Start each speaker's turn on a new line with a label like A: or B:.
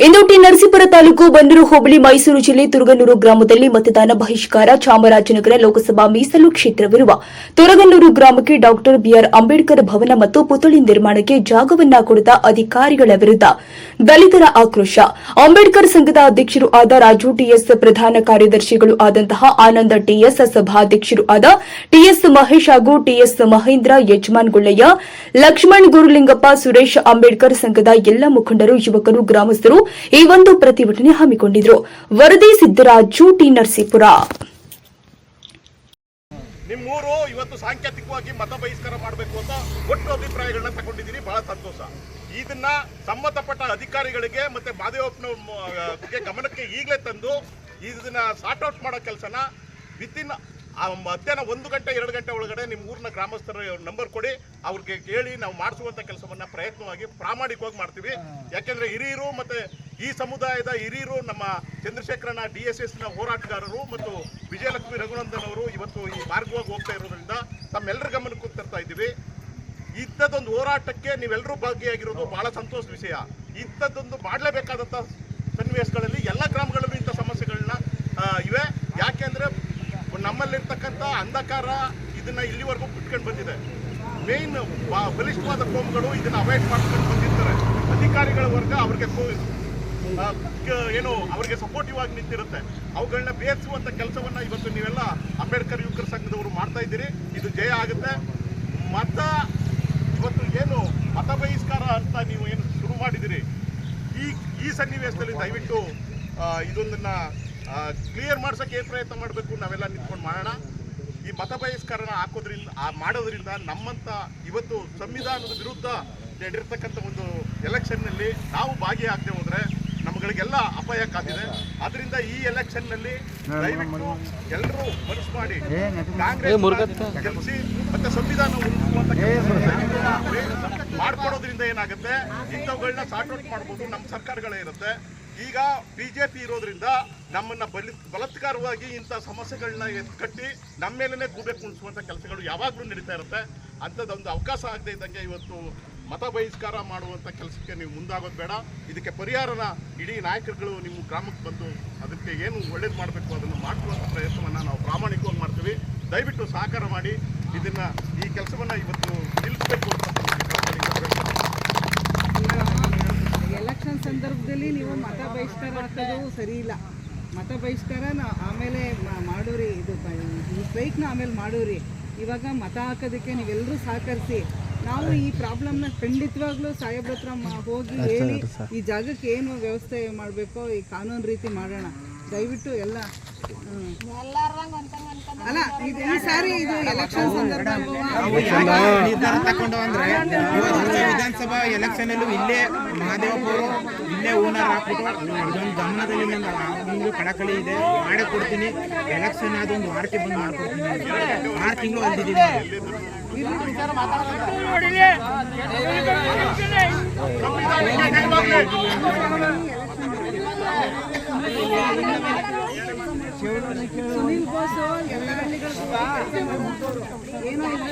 A: ಇಂದು T Narasipura taluk Banduru ಹೋಬಳಿ ಮೈಸೂರು ಜಿಲ್ಲೆ ತುರಗನೂರು ಗ್ರಾಮದಲ್ಲಿ ಮತದಾನ ಬಹಿಷ್ಕಾರ ಚಾಮರಾಜನಗರ ಲೋಕಸಭಾ ಮೀಸಲು ಕ್ಷೇತ್ರವಿರುವ ತುರಗನೂರು ಗ್ರಾಮಕ್ಕೆ ಡಾಕ್ಟರ್ ಬಿಆರ್ ಅಂಬೇಡ್ಕರ್ ಭವನ ಮತ್ತು ಪುತ್ಥಳಿ ನಿರ್ಮಾಣಕ್ಕೆ ಜಾಗವನ್ನ ಕೊಡದ ಅಧಿಕಾರಿಗಳ ವಿರುದ್ಧ ದಲಿತರ ಆಕ್ರೋಶ. ಅಂಬೇಡ್ಕರ್ ಸಂಘದ ಅಧ್ಯಕ್ಷರು ಆದ ರಾಜು ಟಿಎಸ್ ಪ್ರಧಾನ ಕಾರ್ಯದರ್ಶಿಗಳು ಆದಂತಹ ಆನಂದ ಟಿಎಸ್ ಸಭಾಧ್ಯಕ್ಷರು ಆದ ಟಿಎಸ್ ಮಹೇಶ್ ಹಾಗೂ ಟಿಎಸ್ ಮಹೇಂದ್ರ ಯಜಮಾನ್ ಗುಳ್ಳಯ್ಯ ಲಕ್ಷ್ಮಣ್ ಗುರುಲಿಂಗಪ್ಪ ಸುರೇಶ್ ಅಂಬೇಡ್ಕರ್ ಸಂಘದ ಎಲ್ಲ ಮುಖಂಡರು, ಯುವಕರು, ಗ್ರಾಮಸ್ಥರು ಈ ಒಂದು ಪ್ರತಿಭಟನೆ ಹಮ್ಮಿಕೊಂಡಿದ್ರು. ವರದಿ ಸಿದ್ದರಾಜು ಟಿ ನರಸೀಪುರ.
B: ನಿಮ್ಮೂರು ಇವತ್ತು ಸಾಂಕೇತಿಕವಾಗಿ ಮತ ಬಹಿಷ್ಕಾರ ಮಾಡಬೇಕು ಅಂತ ಒಟ್ಟು ಅಭಿಪ್ರಾಯಗಳನ್ನ ತಗೊಂಡಿದ್ದೀನಿ. ಬಹಳ ಸಂತೋಷ. ಇದನ್ನ ಸಂಬಂಧಪಟ್ಟ ಅಧಿಕಾರಿಗಳಿಗೆ ಮತ್ತೆ ಮಾದೇವಪ್ಪನ ಗಮನಕ್ಕೆ ಈಗಲೇ ತಂದು, ಇದನ್ನ ಸಾರ್ಟ್ ಔಟ್ ಮಾಡೋ ಕೆಲಸನ ವಿತಿನ್ ಮಧ್ಯಾಹ್ನ ಒಂದು ಗಂಟೆ ಎರಡು ಗಂಟೆ ಒಳಗಡೆ ನಿಮ್ಮ ಊರಿನ ಗ್ರಾಮಸ್ಥರ ನಂಬರ್ ಕೊಡಿ. ಅವ್ರಿಗೆ ಕೇಳಿ ನಾವು ಮಾಡಿಸುವಂಥ ಕೆಲಸವನ್ನ ಪ್ರಯತ್ನವಾಗಿ ಪ್ರಾಮಾಣಿಕವಾಗಿ ಮಾಡ್ತೀವಿ. ಯಾಕೆಂದ್ರೆ ಹಿರಿಯರು ಮತ್ತೆ ಈ ಸಮುದಾಯದ ಹಿರಿಯರು ನಮ್ಮ ಚಂದ್ರಶೇಖರನ ಡಿ ಎಸ್ ಎಸ್ನ ಹೋರಾಟಗಾರರು ಮತ್ತು ವಿಜಯಲಕ್ಷ್ಮಿ ರಘುನಂದನ್ ಅವರು ಇವತ್ತು ಈ ಮಾರ್ಗವಾಗಿ ಹೋಗ್ತಾ ಇರೋದ್ರಿಂದ ತಮ್ಮೆಲ್ಲರ ಗಮನಕ್ಕೆ ತರ್ತಾ ಇದ್ದೀವಿ. ಇಂಥದ್ದೊಂದು ಹೋರಾಟಕ್ಕೆ ನೀವೆಲ್ಲರೂ ಭಾಗಿಯಾಗಿರೋದು ಬಹಳ ಸಂತೋಷ ವಿಷಯ. ಇಂಥದ್ದೊಂದು ಮಾಡಲೇಬೇಕಾದಂಥ ಸನ್ನಿವೇಶಗಳಲ್ಲಿ ಎಲ್ಲ ಗ್ರಾಮಗಳಲ್ಲೂ ಇಂಥ ಸಮಸ್ಯೆಗಳನ್ನ ಇವೆ. ಯಾಕೆಂದ್ರೆ ನಮ್ಮಲ್ಲಿರ್ತಕ್ಕಂಥ ಅಂಧಕಾರ ಇದನ್ನ ಇಲ್ಲಿವರೆಗೂ ಬಿಟ್ಕೊಂಡು ಬಂದಿದೆ. ಮೇನ್ ಬಲಿಷ್ಠವಾದ ಕೋಮ್ಗಳು ಇದನ್ನ ಅವಾಯ್ಡ್ ಮಾಡ್ಕೊಂಡು ಬಂದಿರ್ತಾರೆ. ಅಧಿಕಾರಿಗಳ ವರ್ಗ ಅವ್ರಿಗೆ ಏನು, ಅವರಿಗೆ ಸಪೋರ್ಟಿವ್ ಆಗಿ ನಿಂತಿರುತ್ತೆ. ಅವುಗಳನ್ನ ಬೇಯಿಸುವಂತ ಕೆಲಸವನ್ನ ಇವತ್ತು ನೀವೆಲ್ಲ ಅಂಬೇಡ್ಕರ್ ಯುವಕರ ಸಂಘದವರು ಮಾಡ್ತಾ ಇದ್ದೀರಿ. ಇದು ಜಯ ಆಗುತ್ತೆ. ಮತ, ಇವತ್ತು ಏನು ಮತ ಬಹಿಷ್ಕಾರ ಅಂತ ನೀವು ಏನು ಶುರು ಮಾಡಿದಿರಿ ಈ ಈ ಸನ್ನಿವೇಶದಲ್ಲಿ ದಯವಿಟ್ಟು ಇದೊಂದನ್ನ ಕ್ಲಿಯರ್ ಮಾಡ್ಸೋಕೆ ಏನು ಪ್ರಯತ್ನ ಮಾಡಬೇಕು? ನಾವೆಲ್ಲ ನಿಂತ್ಕೊಂಡು ಮಾಡೋಣ. ಈ ಮತ ಬಹಿಷ್ಕರಣ ಹಾಕೋದ್ರಿಂದ ಆ ಮಾಡೋದ್ರಿಂದ ನಮ್ಮಂಥ ಇವತ್ತು ಸಂವಿಧಾನದ ವಿರುದ್ಧ ನಡೆರ್ತಕ್ಕಂಥ ಒಂದು ಎಲೆಕ್ಷನ್ನಲ್ಲಿ ನಾವು ಭಾಗಿಯಾಗದೆ ಹೋದರೆ ನಮ್ಗಳಿಗೆಲ್ಲ ಅಪಾಯ ಕಾದಿದೆ. ಅದರಿಂದ ಈ ಎಲೆಕ್ಷನ್ನಲ್ಲಿ ದಯವಿಟ್ಟು ಎಲ್ಲರೂ ಮನಸ್ಸು ಮಾಡಿ ಕಾಂಗ್ರೆಸ್ ಗೆಲ್ಲಿಸಿ ಮತ್ತೆ ಸಂವಿಧಾನ ಉಳಿಸುವಂತ ಮಾಡ್ಕೊಡೋದ್ರಿಂದ ಏನಾಗುತ್ತೆ? ಇಂಥವುಗಳನ್ನ ಸಾರ್ಟ್ ಔಟ್ ಮಾಡ್ಬೋದು. ನಮ್ಮ ಸರ್ಕಾರಗಳೇ ಇರುತ್ತೆ. ಈಗ ಬಿಜೆಪಿ ಇರೋದ್ರಿಂದ ನಮ್ಮನ್ನ ಬಲಿ, ಬಲತ್ಕಾರವಾಗಿ ಇಂಥ ಸಮಸ್ಯೆಗಳನ್ನ ಕಟ್ಟಿ ನಮ್ಮ ಮೇಲೇ ಗೂಬೆ ಕುಣಿಸುವಂತ ಕೆಲಸಗಳು ಯಾವಾಗಲೂ ನಡೀತಾ ಇರುತ್ತೆ. ಅಂಥದ್ದೊಂದು ಅವಕಾಶ ಆಗದೆ ಇದ್ದಂಗೆ ಇವತ್ತು ಮತ ಬಹಿಷ್ಕಾರ ಮಾಡುವಂಥ ಕೆಲಸಕ್ಕೆ ನೀವು ಮುಂದಾಗೋದು ಬೇಡ. ಇದಕ್ಕೆ ಪರಿಹಾರನ ಇಡೀ ನಾಯಕರುಗಳು ನಿಮ್ಮ ಗ್ರಾಮಕ್ಕೆ ಬಂದು ಅದಕ್ಕೆ ಏನು ಒಳ್ಳೇದು ಮಾಡಬೇಕು ಅದನ್ನು ಮಾಡುವಂಥ ಪ್ರಯತ್ನವನ್ನು ನಾವು ಪ್ರಾಮಾಣಿಕವಾಗಿ ಮಾಡ್ತೀವಿ. ದಯವಿಟ್ಟು ಸಹಕಾರ ಮಾಡಿ ಇದನ್ನ ಈ ಕೆಲಸವನ್ನ ಇವತ್ತು ನಿಲ್ಲಿಸಬೇಕು ಅಂತ ನಮಗೆ ಕಳಕಳಿಯಿಂದ ಬೇಡ್ಕೊಳ್ತೀನಿ.
C: ಎಲೆಕ್ಷನ್ ಸಂದರ್ಭದಲ್ಲಿ ನೀವು ಮತ ಬಹಿಷ್ಕಾರ ಹಾಕೋದು ಸರಿ ಇಲ್ಲ. ಮತ ಬಹಿಷ್ಕಾರ ನಾ- ಆಮೇಲೆ ಮಾಡೋರಿ ಇದು ಈ ಸ್ಟ್ರೈಕ್ನ ಆಮೇಲೆ ಮಾಡೋರಿ. ಇವಾಗ ಮತ ಹಾಕೋದಕ್ಕೆ ನೀವೆಲ್ಲರೂ ಸಹಕರಿಸಿ ನಾವು ಈ ಪ್ರಾಬ್ಲಮ್ನ ಖಂಡಿತವಾಗ್ಲೂ ಸಾಹೇಬ್ರ ಹತ್ರ ಹೋಗಿ ಹೇಳಿ ಈ ಜಾಗಕ್ಕೆ ಏನು ವ್ಯವಸ್ಥೆ ಮಾಡಬೇಕೋ ಈ ಕಾನೂನು ರೀತಿ ಮಾಡೋಣ. ದಯವಿಟ್ಟು ಎಲ್ಲ. ಅಲ್ಲ ಇದು ಈ ಸಾರಿ ಇದು ಎಲೆಕ್ಷನ್?
D: ನಿರ್ಧಾರ ತಗೊಂಡು ಅಂದ್ರೆ ವಿಧಾನಸಭಾ ಎಲೆಕ್ಷನ್ ಅಲ್ಲೂ ಇಲ್ಲೇ ಮಹಾದೇವಪುರ ಇಲ್ಲೇ ಓನರ್ ಹಾಕ್ಬಿಟ್ಟು ಇದೊಂದು ಗಮನದಲ್ಲಿ ನಂದು ನಿಮ್ಗೆ ಕಳಕಳಿ ಇದೆ. ಮಾಡೇ ಕೊಡ್ತೀನಿ. ಎಲೆಕ್ಷನ್ ಆದ ಒಂದು ವಾರಕ್ಕೆ ಬಂದು ಮಾಡ್ಕೊಡ್ತೀನಿ. ಆರು ತಿಂಗಳು ಅಂದಿದ್ದೀನಿ
C: ಸುನಿಲ್ ಬೋಸ್ ಎಲ್ಲ ಹಳ್ಳಿಗಳಿಗೂ ಏನೋ ಇಲ್ಲ